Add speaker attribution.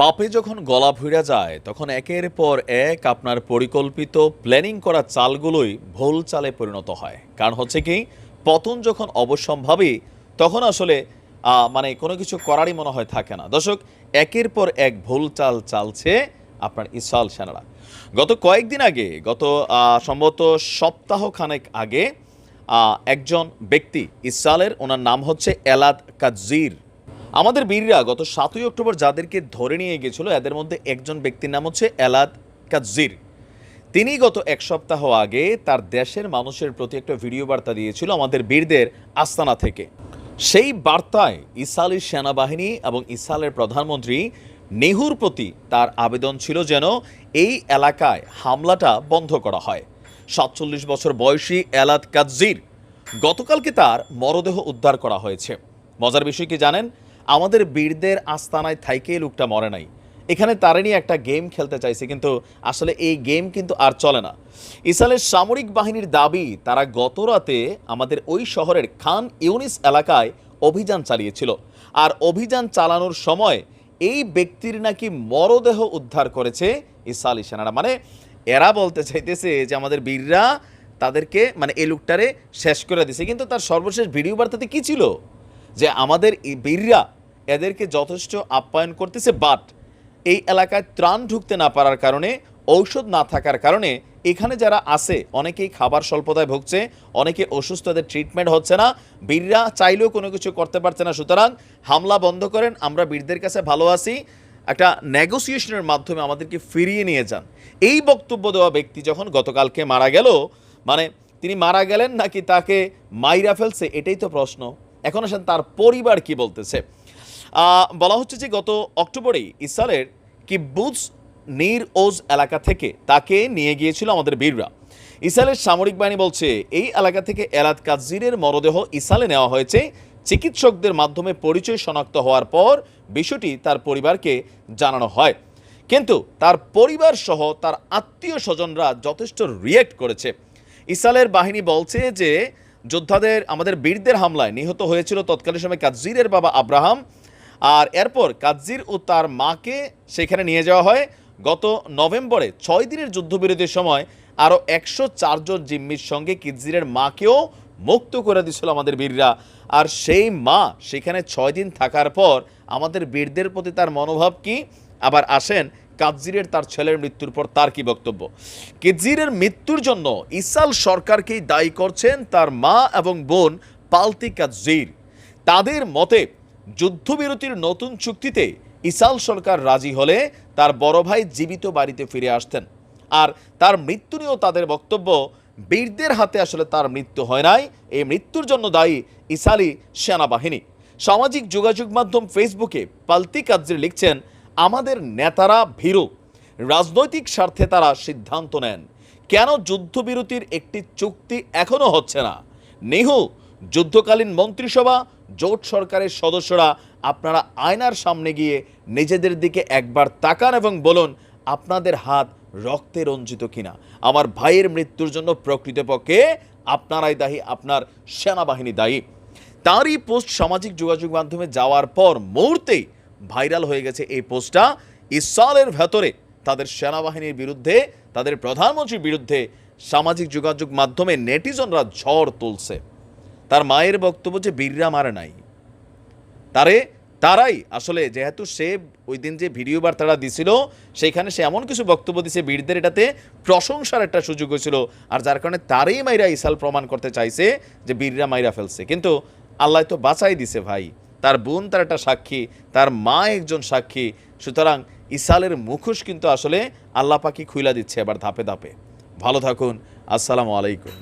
Speaker 1: পাপে যখন গলা ভুইরা যায়, তখন একের পর এক আপনার পরিকল্পিত প্ল্যানিং করা চালগুলোই ভুল চালে পরিণত হয়। কারণ হচ্ছে কি, পতন যখন অবশ্যম্ভাবী, তখন আসলে মানে কোনো কিছু করারই মনে হয় থাকে না। দর্শক, একের পর এক ভুল চাল চালছে আপনার ইসরাল সেনারা। গত কয়েকদিন আগে, গত সম্ভবত সপ্তাহ খানেক আগে একজন ব্যক্তি ইসরায়েলের, ওনার নাম হচ্ছে এলাদ কাজির আমাদের বীররা গত সাতই অক্টোবর যাদেরকে ধরে নিয়ে গেছিল, এদের মধ্যে একজন ব্যক্তির নাম হচ্ছে এলাদ কাজির তিনি গত এক সপ্তাহ আগে তার দেশের মানুষের প্রতি একটা ভিডিও বার্তা দিয়েছিল আমাদের বীরদের আস্তানা থেকে। সেই বার্তায় ইসরায়েলি সেনাবাহিনী এবং ইসালের প্রধানমন্ত্রী নেহুর প্রতি তার আবেদন ছিল যেন এই এলাকায় হামলাটা বন্ধ করা হয়। সাতচল্লিশ বছর বয়সী এলাদ কাজির গতকালকে তার মরদেহ উদ্ধার করা হয়েছে। মজার বিষয় কি জানেন? আমাদের বীরদের আস্তানায় থাইকে লোকটা মরে নাই। এখানে তারা নিয়ে একটা গেম খেলতে চাইছে, কিন্তু আসলে এই গেম কিন্তু আর চলে না। ইসরায়েলের সামরিক বাহিনীর দাবি, তারা গত রাতে আমাদের ওই শহরের খান ইউনিস এলাকায় অভিযান চালিয়েছিল। আর অভিযান চালানোর সময় এই ব্যক্তির নাকি মরদেহ উদ্ধার করেছে ইসরায়েলি সেনারা। মানে এরা বলতে চাইতেছে যে আমাদের বীররা তাদেরকে মানে এই লোকটারে শেষ করে দিছে। কিন্তু তার সর্বশেষ ভিডিও বার্তাতে কী ছিল? যে আমাদের বীররা এদেরকে যথেষ্ট আপ্যায়ন করতেছে বাট এই এলাকায় ত্রাণ ঢুকতে না পারার কারণে, ঔষধ না থাকার কারণে এখানে যারা আছে, অনেকেই খাবার স্বল্পতায় ভুগছে, অনেকে অসুস্থ এদের ট্রিটমেন্ট হচ্ছে না, বীররা চাইলেও কোনো কিছু করতে পারছে না। সুতরাং হামলা বন্ধ করেন, আমরা বীরদের কাছে ভালো আছি। একটা নেগোসিয়েশনের মাধ্যমে আমাদেরকে ফিরিয়ে নিয়ে যান। এই বক্তব্য দেওয়া ব্যক্তি যখন গতকালকে মারা গেল মানে তিনি মারা গেলেন নাকি তাকে মাইরা ফেলছে, এটাই তো প্রশ্ন। এখন আসেন তার পরিবার কি বলতেছে। বলা হচ্ছে যে গত অক্টোবরেই ইসরায়েলের কিব্বুজ নির ওজ এলাকা থেকে তাকে নিয়ে গিয়েছিল আমাদের বীররা। ইসরায়েলের সামরিক বাহিনী বলছে, এই এলাকা থেকে এলাদ কাজিরের মরদেহ ইসরায়েলে নেওয়া হয়েছে। চিকিৎসকদের মাধ্যমে পরিচয় শনাক্ত হওয়ার পর বিষয়টি তার পরিবারকে জানানো হয়। কিন্তু তার পরিবার সহ তার আত্মীয় স্বজনরা যথেষ্ট রিয়েক্ট করেছে। ইসরায়েলের বাহিনী বলছে যে, যোদ্ধাদের, আমাদের বীরদের হামলায় নিহত হয়েছিল তৎকালীন সময় কাজিরের বাবা আব্রাহাম। আর এরপর কাজির ও তার মাকে সেখানে নিয়ে যাওয়া হয়। গত নভেম্বরে ছয় দিনের যুদ্ধবিরতির সময় আরও একশো চারজন জিম্মির সঙ্গে কিজিরের মাকেও মুক্ত করে দিয়েছিল আমাদের বীররা। আর সেই মা সেখানে ছয় দিন থাকার পর আমাদের বীরদের প্রতি তার মনোভাব কি? আবার আসেন কাজিরের তার ছেলের মৃত্যুর পর তার কি বক্তব্য? কিজিরের মৃত্যুর জন্য ইসাল সরকারকেই দায়ী করছেন তার মা এবং বোন পালতি কাজির তাদের মতে যুদ্ধবিরতির নতুন চুক্তিতে ইসাল সরকার রাজি হলে তার বড় ভাই জীবিত বাড়িতে ফিরে আসতেন। আর তার মৃত্যু নিয়েও তাদের বক্তব্য, বীরদের হাতে আসলে তার মৃত্যু হয় নাই, এই মৃত্যুর জন্য দায়ী ইসালি সেনাবাহিনী। সামাজিক যোগাযোগ মাধ্যম ফেসবুকে পালতি কাজরি লিখছেন, আমাদের নেতারা ভীরু, রাজনৈতিক স্বার্থে তারা সিদ্ধান্ত নেন। কেন যুদ্ধবিরতির একটি চুক্তি এখনও হচ্ছে না? নেহু যুদ্ধকালীন মন্ত্রিসভা, জোট সরকারের সদস্যরা আপনারা আয়নার সামনে গিয়ে নিজেদের দিকে একবার তাকান এবং বলুন, আপনাদের হাত রক্তে রঞ্জিত কিনা? আমার ভাইয়ের মৃত্যুর জন্য প্রকৃতপক্ষে আপনারাই দায়ী, আপনার সেনাবাহিনী দায়ী। তারই পোস্ট সামাজিক যোগাযোগ মাধ্যমে যাওয়ার পর মুহূর্তেই ভাইরাল হয়ে গেছে এই পোস্টটা। ইসরায়েলের ভেতরে তাদের সেনাবাহিনীর বিরুদ্ধে, তাদের প্রধানমন্ত্রীর বিরুদ্ধে সামাজিক যোগাযোগ মাধ্যমে নেটিজনরা ঝড় তুলছে। তার মায়ের বক্তব্য যে বীররা মারে নাই, তারে, তারাই আসলে যেহেতু সে ওই দিন যে ভিডিও বার্তাটা দিছিল সেখানে সে এমন কিছু বক্তব্য দিছে বীরদের এটাতে প্রশংসার একটা সুযোগ হয়েছিল, আর যার কারণে তারই মাইরা ইসাল প্রমাণ করতে চাইছে যে বীররা মাইরা ফেলছে। কিন্তু আল্লাহ তো বাঁচাই দিছে ভাই, তার বোন তার একটা সাক্ষী, তার মা একজন সাক্ষী, সুতরাং ইসালের মুখোশ কিন্তু আসলে আল্লাহ পাখি খুইলা দিচ্ছে এবার ধাপে ধাপে। ভালো থাকুন, আসসালামু আলাইকুম।